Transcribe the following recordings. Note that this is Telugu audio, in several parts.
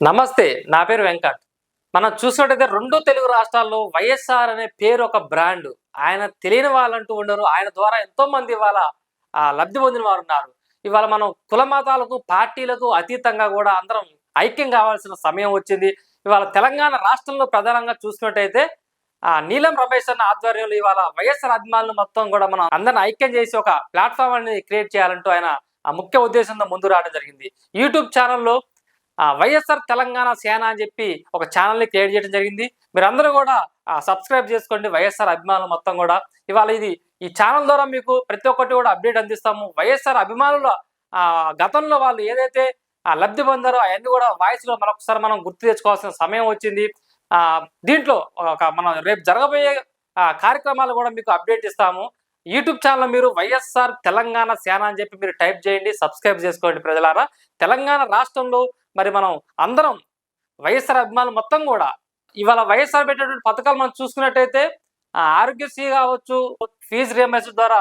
నమస్తే నా పేరు వెంకట్. మనం చూసినట్టయితే రెండు తెలుగు రాష్ట్రాల్లో వైఎస్ఆర్ అనే పేరు ఒక బ్రాండ్. ఆయన తెలియని వాళ్ళంటూ ఉండరు. ఆయన ద్వారా ఎంతో మంది ఇవాళ ఆ, లబ్ధి పొందిన వారు ఉన్నారు. ఇవాళ మనం కుల మతాలకు పార్టీలకు అతీతంగా కూడా అందరం ఐక్యం కావాల్సిన సమయం వచ్చింది. ఇవాళ తెలంగాణ రాష్ట్రంలో ప్రధానంగా చూసినట్టయితే ఆ నీలం రమేష్ అన్న ఆధ్వర్యంలో ఇవాళ వైఎస్ఆర్ అభిమానులు మొత్తం కూడా మనం అందరిని ఐక్యం చేసి ఒక ప్లాట్ఫామ్ అనేది క్రియేట్ చేయాలంటూ ఆయన ఆ ముఖ్య ఉద్దేశంతో ముందు రావడం జరిగింది. యూట్యూబ్ ఛానల్లో వైఎస్ఆర్ తెలంగాణ సేన అని చెప్పి ఒక ఛానల్ని క్రియేట్ చేయడం జరిగింది. మీరందరూ కూడా సబ్స్క్రైబ్ చేసుకోండి. వైఎస్ఆర్ అభిమానులు మొత్తం కూడా. ఇవాళ ఇది ఈ ఛానల్ ద్వారా మీకు ప్రతి ఒక్కటి కూడా అప్డేట్ అందిస్తాము. వైఎస్ఆర్ అభిమానుల ఆ, గతంలో వాళ్ళు ఏదైతే లబ్ధి పొందారో అవన్నీ కూడా వాయిస్లో మరొకసారి మనం గుర్తు తెచ్చుకోవాల్సిన సమయం వచ్చింది. దీంట్లో ఒక మనం రేపు జరగబోయే కార్యక్రమాలు కూడా మీకు అప్డేట్ ఇస్తాము. యూట్యూబ్ ఛానల్ మీరు వైఎస్ఆర్ తెలంగాణ సేన అని చెప్పి మీరు టైప్ చేయండి సబ్స్క్రైబ్ చేసుకోండి ప్రజలారా. తెలంగాణ రాష్ట్రంలో మరి మనం అందరం వైఎస్ఆర్ అభిమానులు మొత్తం కూడా ఇవాళ వైఎస్ఆర్ పెట్టేటువంటి పథకాలు మనం చూసుకున్నట్టయితే ఆరోగ్యశ్రీ కావచ్చు ఫీజు రియంబర్స్ ద్వారా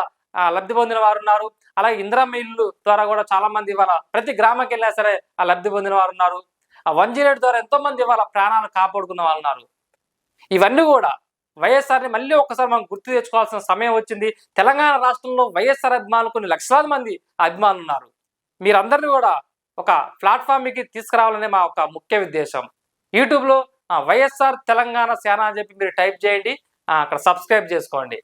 లబ్ధి పొందిన వారు ఉన్నారు. అలాగే ఇందిరా మిల్లు ద్వారా కూడా చాలా మంది ఇవాళ ప్రతి గ్రామంకి వెళ్ళినా సరే ఆ లబ్ధి పొందిన వారు ఉన్నారు. ఆ వన్ ద్వారా ఎంతో మంది ఇవాళ ప్రాణాలు కాపాడుకున్న వాళ్ళు ఉన్నారు. ఇవన్నీ కూడా వైఎస్ఆర్ని మళ్ళీ ఒక్కసారి మనం గుర్తు తెచ్చుకోవాల్సిన సమయం వచ్చింది. తెలంగాణ రాష్ట్రంలో వైఎస్ఆర్ అభిమానులు కొన్ని లక్షలాది మంది అభిమానులు ఉన్నారు. మీరందరినీ కూడా ఒక ప్లాట్ఫామ్కి తీసుకురావాలనే మా ఒక ముఖ్య ఉద్దేశం. యూట్యూబ్లో వైఎస్ఆర్ తెలంగాణ సేన అని చెప్పి మీరు టైప్ చేయండి. అక్కడ సబ్స్క్రైబ్ చేసుకోండి.